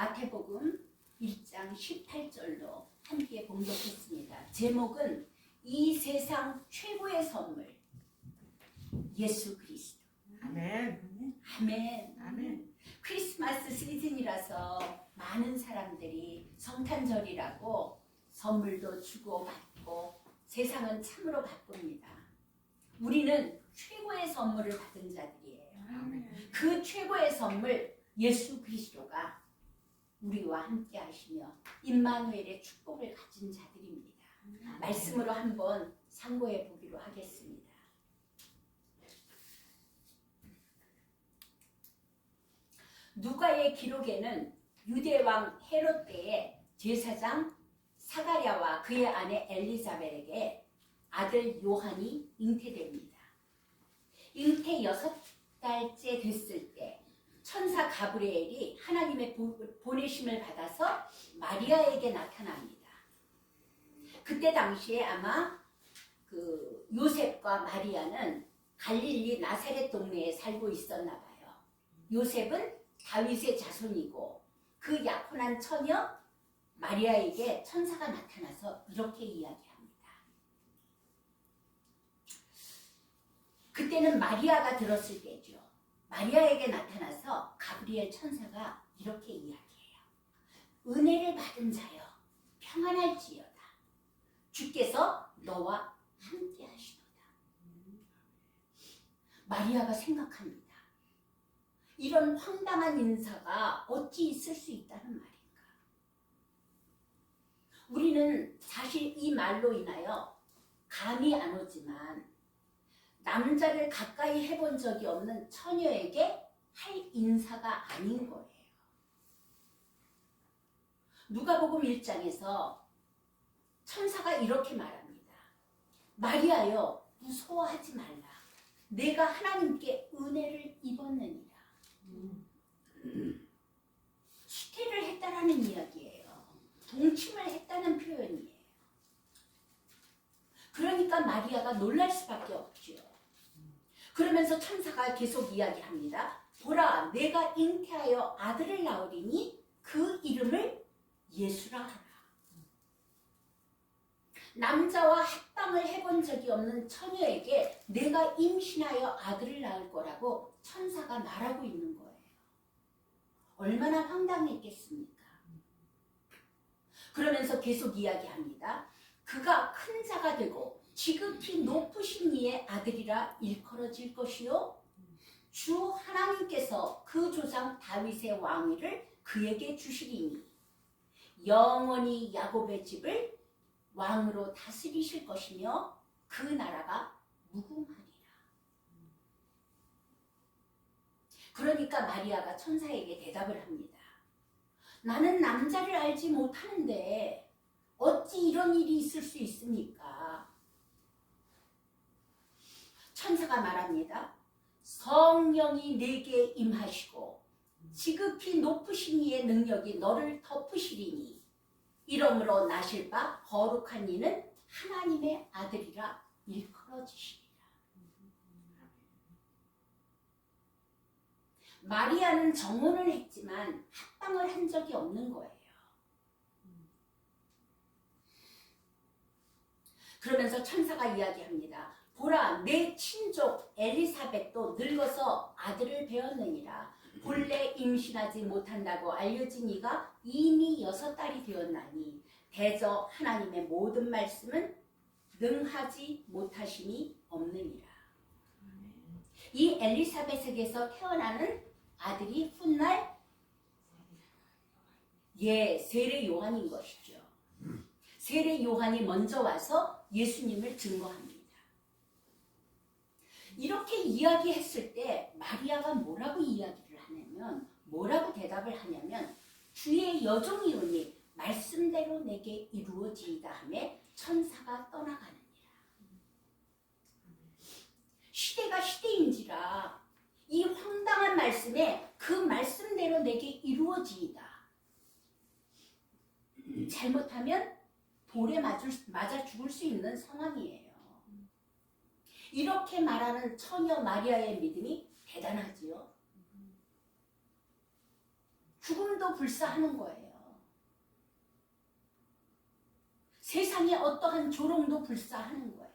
마태복음 1장 18절로 함께 봉독했습니다. 제목은 이 세상 최고의 선물 예수 그리스도. 아멘. 아멘. 아멘. 크리스마스 시즌이라서 많은 사람들이 성탄절이라고 선물도 주고 받고 세상은 참으로 바쁩니다. 우리는 최고의 선물을 받은 자들이에요. 아멘. 그 최고의 선물 예수 그리스도가 우리와 함께 하시며 임마누엘의 축복을 가진 자들입니다. 말씀으로 한번 상고해 보기로 하겠습니다. 누가의 기록에는 유대 왕 헤롯 때에 제사장 사가랴와 그의 아내 엘리자벳에게 아들 요한이 잉태됩니다. 잉태 여섯 달째 됐을 때 천사 가브리엘이 하나님의 보- 보내심을 받아서 마리아에게 나타납니다. 그때 당시에 아마 그 요셉과 마리아는 갈릴리 나사렛 동네에 살고 있었나 봐요. 요셉은 다윗의 자손이고 그 약혼한 처녀 마리아에게 천사가 나타나서 이렇게 이야기합니다. 그때는 마리아가 들었을 때죠. 마리아에게 나타나서 가브리엘 천사가 이렇게 이야기해요. 은혜를 받은 자여 평안할지어다. 주께서 너와 함께 하시도다. 마리아가 생각합니다. 이런 황당한 인사가 어찌 있을 수 있다는 말인가? 우리는 사실 이 말로 인하여 감이 안 오지만 남자를 가까이 해본 적이 없는 처녀에게 할 인사가 아닌 거예요. 누가복음 1장에서 천사가 이렇게 말합니다. 마리아여 무서워하지 말라. 내가 하나님께 은혜를 입었느니라. 수태를 했다라는 이야기예요. 동침을 했다는 표현이에요. 그러니까 마리아가 놀랄 수밖에 없죠. 그러면서 천사가 계속 이야기합니다. 보라, 내가 잉태하여 아들을 낳으리니 그 이름을 예수라 하라. 남자와 합방을 해본 적이 없는 처녀에게 내가 임신하여 아들을 낳을 거라고 천사가 말하고 있는 거예요. 얼마나 황당했겠습니까? 그러면서 계속 이야기합니다. 그가 큰 자가 되고 지극히 높으신 이의 아들이라 일컬어질 것이요. 주 하나님께서 그 조상 다윗의 왕위를 그에게 주시리니 영원히 야곱의 집을 왕으로 다스리실 것이며 그 나라가 무궁하리라. 그러니까 마리아가 천사에게 대답을 합니다. 나는 남자를 알지 못하는데 어찌 이런 일이 있을 수 있습니까? 천사가 말합니다. 성령이 내게 임하시고 지극히 높으신 이의 능력이 너를 덮으시리니 이러므로 나실 바 거룩한 이는 하나님의 아들이라 일컬어지시리라. 마리아는 정혼을 했지만 합방을 한 적이 없는 거예요. 그러면서 천사가 이야기합니다. 보라, 내 친족 엘리사벳도 늙어서 아들을 배웠느니라. 본래 임신하지 못한다고 알려진 이가 이미 여섯 달이 되었나니 대저 하나님의 모든 말씀은 능하지 못하심이 없느니라. 이 엘리사벳에게서 태어나는 아들이 훗날 예 세례 요한인 것이죠. 세례 요한이 먼저 와서 예수님을 증거합니다. 이렇게 이야기했을 때 마리아가 뭐라고 이야기를 하냐면 뭐라고 대답을 하냐면 주의 여종이오니 말씀대로 내게 이루어지이다 하매 천사가 떠나가느니라. 시대가 시대인지라 이 황당한 말씀에 그 말씀대로 내게 이루어지이다. 잘못하면 돌에 맞을, 맞아 죽을 수 있는 상황이에요. 이렇게 말하는 처녀 마리아의 믿음이 대단하지요. 죽음도 불사하는 거예요. 세상에 어떠한 조롱도 불사하는 거예요.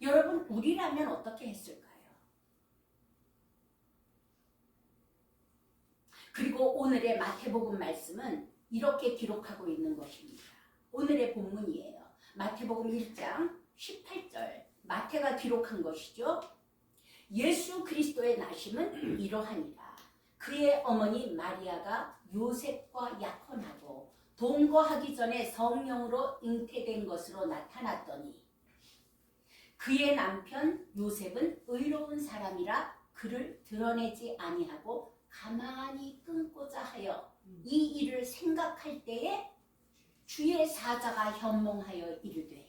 여러분, 우리라면 어떻게 했을까요? 그리고 오늘의 마태복음 말씀은 이렇게 기록하고 있는 것입니다. 오늘의 본문이에요. 마태복음 1장 18절. 마태가 기록한 것이죠. 예수 그리스도의 나심은 이러하니라. 그의 어머니 마리아가 요셉과 약혼하고 동거하기 전에 성령으로 잉태된 것으로 나타났더니 그의 남편 요셉은 의로운 사람이라 그를 드러내지 아니하고 가만히 끊고자 하여 이 일을 생각할 때에 주의 사자가 현몽하여 이르되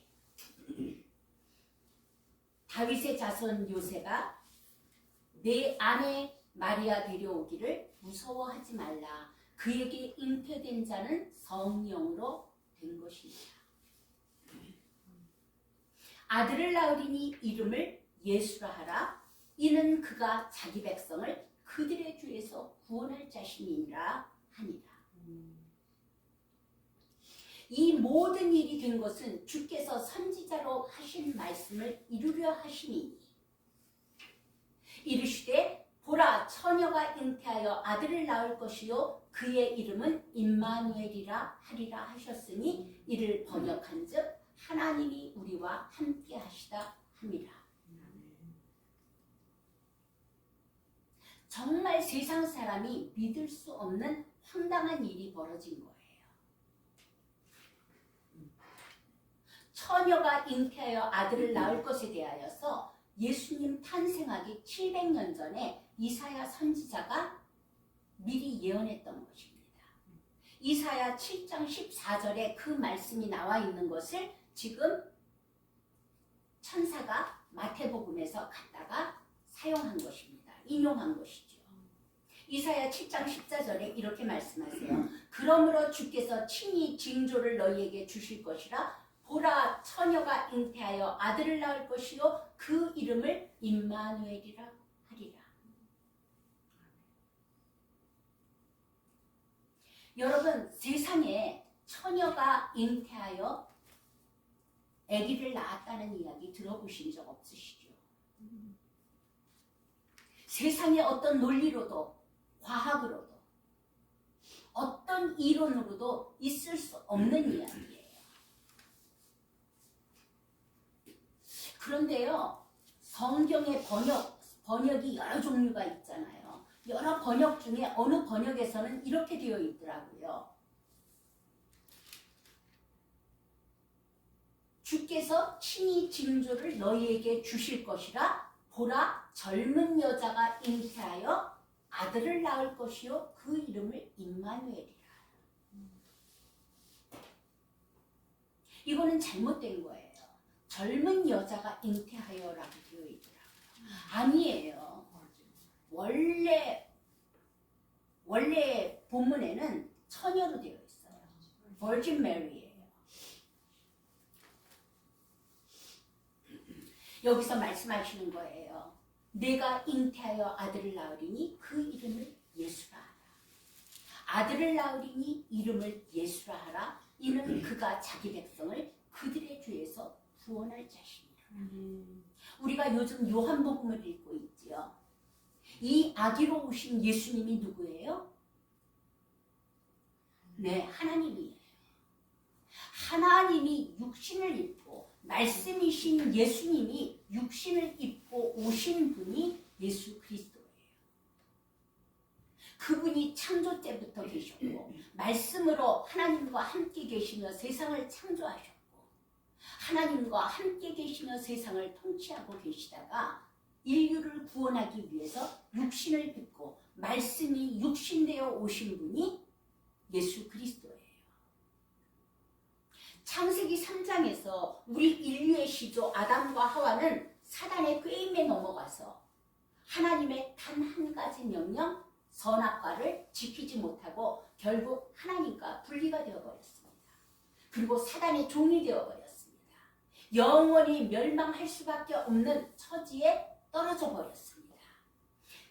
다윗의 자손 요셉아 내 아내 마리아 데려오기를 무서워하지 말라. 그에게 잉태된 자는 성령으로 된 것이니라. 아들을 낳으리니 이름을 예수라 하라. 이는 그가 자기 백성을 그들의 주에서 구원할 자신이니라 하니라 이 모든 일이 된 것은 주께서 선지자로 하신 말씀을 이루려 하시니 이르시되 보라 처녀가 잉태하여 아들을 낳을 것이요 그의 이름은 임마누엘이라 하리라 하셨으니 이를 번역한즉 하나님이 우리와 함께 하시다 함이라 정말 세상 사람이 믿을 수 없는 황당한 일이 벌어진 거예요. 처녀가 잉태하여 아들을 낳을 것에 대하여서 예수님 탄생하기 700년 전에 이사야 선지자가 미리 예언했던 것입니다. 이사야 7장 14절에 그 말씀이 나와 있는 것을 지금 천사가 마태복음에서 갖다가 사용한 것입니다. 인용한 것이죠. 이사야 7장 14절에 이렇게 말씀하세요. 그러므로 주께서 친히 징조를 너희에게 주실 것이라 보라 처녀가 잉태하여 아들을 낳을 것이요 그 이름을 임마누엘이라 하리라. 여러분 세상에 처녀가 잉태하여 아기를 낳았다는 이야기 들어보신 적 없으시죠? 세상에 어떤 논리로도 과학으로도 어떤 이론으로도 있을 수 없는 이야기예요. 그런데요, 성경의 번역, 번역이 여러 종류가 있잖아요. 여러 번역 중에 어느 번역에서는 이렇게 되어 있더라고요. 주께서 친히 징조를 너희에게 주실 것이라 보라 젊은 여자가 잉태하여 아들을 낳을 것이요 그 이름을 임마누엘이라. 이거는 잘못된 거예요. 젊은 여자가 잉태하여라고 되어 있더라고요. 아니에요. 원래 원래 본문에는 처녀로 되어 있어요. Virgin Mary예요. 여기서 말씀하시는 거예요. 내가 잉태하여 아들을 낳으리니 그 이름을 예수라 하라. 아들을 낳으리니 이름을 예수라 하라. 이는 그가 자기 백성을 그들의 죄에서 구원할 자신이라. 우리가 요즘 요한복음을 읽고 있지요. 이 아기로 오신 예수님이 누구예요? 네, 하나님이에요. 하나님이 육신을 입고 말씀이신 예수님이 육신을 입고 오신 분이 예수 그리스도예요. 그분이 창조 때부터 계셨고 말씀으로 하나님과 함께 계시며 세상을 창조하셨고 하나님과 함께 계시며 세상을 통치하고 계시다가 인류를 구원하기 위해서 육신을 입고 말씀이 육신되어 오신 분이 예수 그리스도예요. 창세기 3장에서 우리 인류의 시조 아담과 하와는 사단의 꾀임에 넘어가서 하나님의 단 한 가지 명령 선악과를 지키지 못하고 결국 하나님과 분리가 되어버렸습니다. 그리고 사단의 종이 되어버렸습니다. 영원히 멸망할 수밖에 없는 처지에 떨어져 버렸습니다.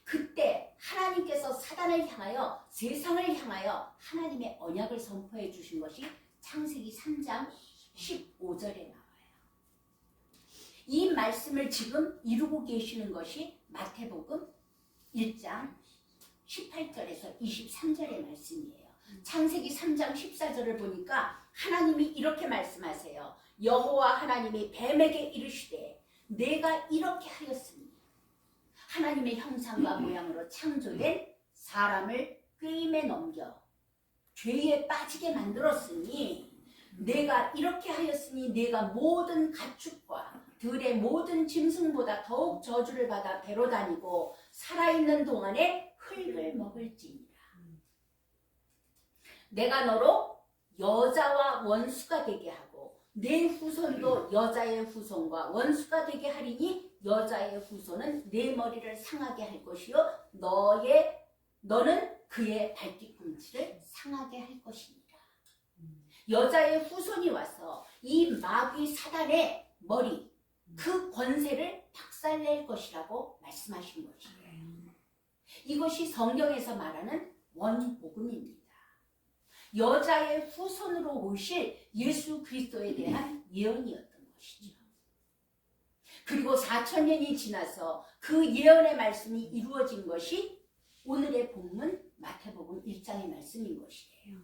그때 하나님께서 사단을 향하여 세상을 향하여 하나님의 언약을 선포해 주신 것이 창세기 3장 15절에 나와요. 이 말씀을 지금 이루고 계시는 것이 마태복음 1장 18절에서 23절의 말씀이에요. 창세기 3장 14절을 보니까 하나님이 이렇게 말씀하세요. 여호와 하나님이 뱀에게 이르시되 내가 이렇게 하였으니 하나님의 형상과 모양으로 창조된 사람을 꾀임에 넘겨 죄에 빠지게 만들었으니 내가 이렇게 하였으니 내가 모든 가축과 들의 모든 짐승보다 더욱 저주를 받아 배로 다니고 살아있는 동안에 흙을 먹을지니라. 내가 너로 여자와 원수가 되게 하고 내 후손도 여자의 후손과 원수가 되게 하리니 여자의 후손은 내 머리를 상하게 할 것이요 너의 너는 그의 발뒤꿈치를 상하게 할 것이니라. 여자의 후손이 와서 이 마귀 사단의 머리 그 권세를 박살낼 것이라고 말씀하신 것이에요. 이것이 성경에서 말하는 원복음입니다. 여자의 후손으로 오실 예수 그리스도에 대한 예언이었던 것이죠. 그리고 4천 년이 지나서 그 예언의 말씀이 이루어진 것이 오늘의 본문 마태복음 1장의 말씀인 것이에요.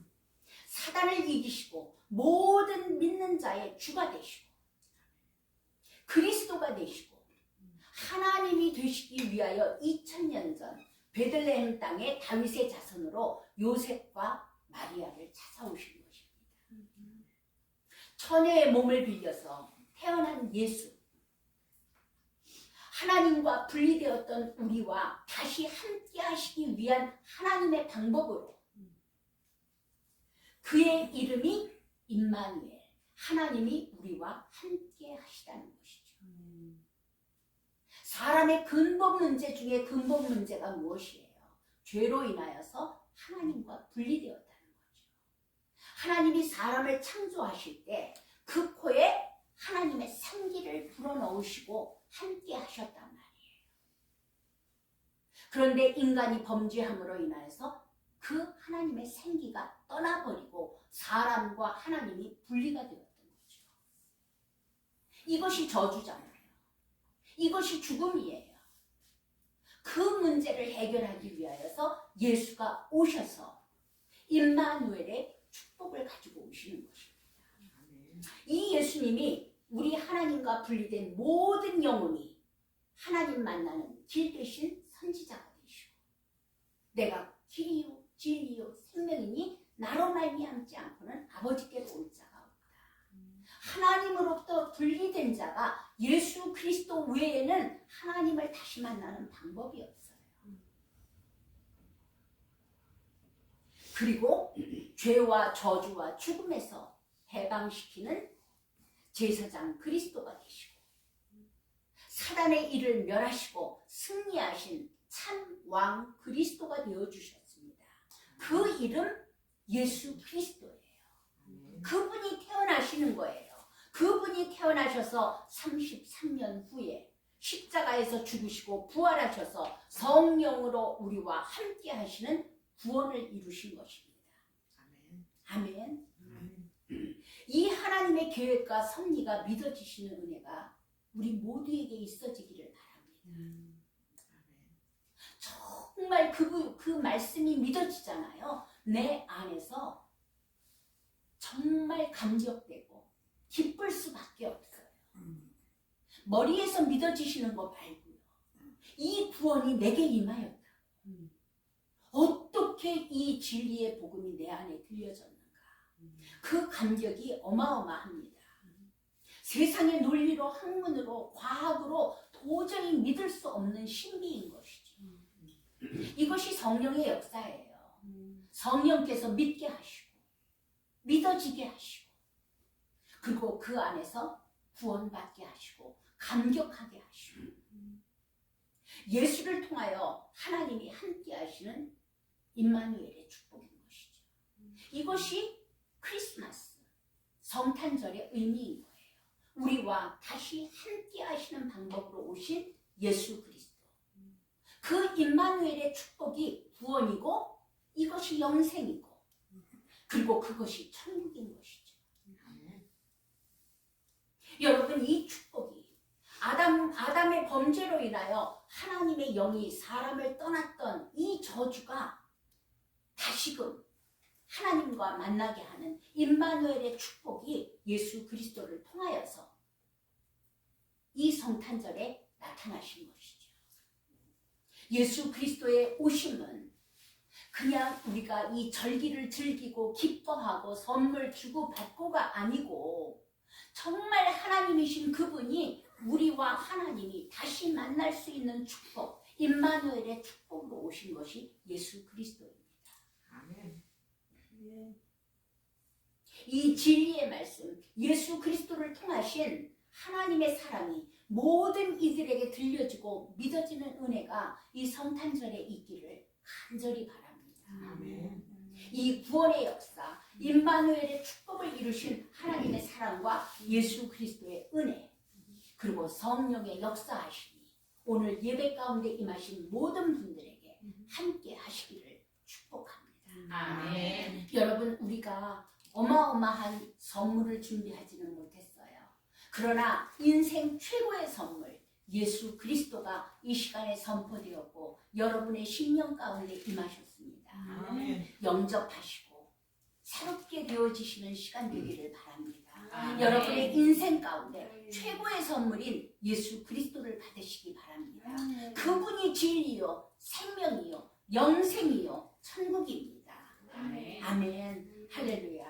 사단을 이기시고 모든 믿는 자의 주가 되시고 그리스도가 되시고 하나님이 되시기 위하여 2000년 전 베들레헴 땅의 다윗의 자손으로 요셉과 마리아를 찾아오신 것입니다. 처녀의 몸을 빌려서 태어난 예수. 하나님과 분리되었던 우리와 다시 함께 하시기 위한 하나님의 방법으로 그의 이름이 임마누엘. 하나님이 우리와 함께 하시다는 것이죠. 사람의 근본 문제 중에 근본 문제가 무엇이에요? 죄로 인하여서 하나님과 분리되었다는 거죠. 하나님이 사람을 창조하실 때 그 코에 하나님의 생기를 불어넣으시고 함께 하셨단 말이에요. 그런데 인간이 범죄함으로 인하여서 그 하나님의 생기가 떠나버리고 사람과 하나님이 분리가 되었던 거죠. 이것이 저주잖아요. 이것이 죽음이에요. 그 문제를 해결하기 위하여서 예수가 오셔서 임마누엘의 축복을 가지고 오시는 것입니다. 이 예수님이 우리 하나님과 분리된 모든 영혼이 하나님 만나는 길 대신 선지자가 되시고 내가 길이요 진리요 생명이니 나로 말미암지 않고는 아버지께로 올 자가 없다. 하나님으로부터 분리된 자가 예수 그리스도 외에는 하나님을 다시 만나는 방법이 없어요. 그리고 죄와 저주와 죽음에서 해방시키는 제사장 그리스도가 되시고 사단의 일을 멸하시고 승리하신 참 왕 그리스도가 되어 주셨습니다. 그 이름 예수 그리스도예요. 그분이 태어나시는 거예요. 그분이 태어나셔서 33년 후에 십자가에서 죽으시고 부활하셔서 성령으로 우리와 함께 하시는 구원을 이루신 것입니다. 아멘. 이 하나님의 계획과 섭리가 믿어지시는 은혜가 우리 모두에게 있어지기를 바랍니다. 정말 그, 그 말씀이 믿어지잖아요. 내 안에서 정말 감격되고 기쁠 수밖에 없어요. 머리에서 믿어지시는 거 말고요. 이 구원이 내게 임하였다. 어떻게 이 진리의 복음이 내 안에 들려졌는가. 그 감격이 어마어마합니다. 세상의 논리로 학문으로 과학으로 도저히 믿을 수 없는 신비인 것이죠. 이것이 성령의 역사예요. 성령께서 믿게 하시고 믿어지게 하시고 그리고 그 안에서 구원받게 하시고 감격하게 하시고 예수를 통하여 하나님이 함께 하시는 임마누엘의 축복인 것이죠. 이것이 크리스마스 성탄절의 의미인 거예요. 우리와 다시 함께 하시는 방법으로 오신 예수 그리스도. 그 임마누엘의 축복이 구원이고 이것이 영생이고 그리고 그것이 천국인 것이죠. 여러분 이 축복이 아담 아담의 범죄로 인하여 하나님의 영이 사람을 떠났던 이 저주가 다시금 하나님과 만나게 하는 임마누엘의 축복이 예수 그리스도를 통하여서 이 성탄절에 나타나신 것이죠. 예수 그리스도의 오심은 그냥 우리가 이 절기를 즐기고 기뻐하고 선물 주고 받고가 아니고 정말 하나님이신 그분이 우리와 하나님이 다시 만날 수 있는 축복, 임마누엘의 축복으로 오신 것이 예수. 아멘. 이 진리의 말씀, 예수 그리스도를 통하신 하나님의 사랑이 모든 이들에게 들려지고 믿어지는 은혜가 이 성탄절에 있기를 간절히 바랍니다. 아멘. 이 구원의 역사, 임마누엘의 축복을 이루신 하나님의 사랑과 예수 그리스도의 은혜, 그리고 성령의 역사하심이 오늘 예배 가운데 임하신 모든 분들에게 함께 하시기를 축복합니다. 아멘. 여러분 우리가 어마어마한 선물을 준비하지는 못했어요. 그러나 인생 최고의 선물 예수 그리스도가 이 시간에 선포되었고 여러분의 심령 가운데 임하셨습니다. 아멘. 영접하시고 새롭게 되어지시는 시간 되기를 바랍니다. 아멘. 여러분의 인생 가운데 최고의 선물인 예수 그리스도를 받으시기 바랍니다. 그분이 진리요, 생명이요, 영생이요, 천국입니다. 아멘. 아멘. 할렐루야.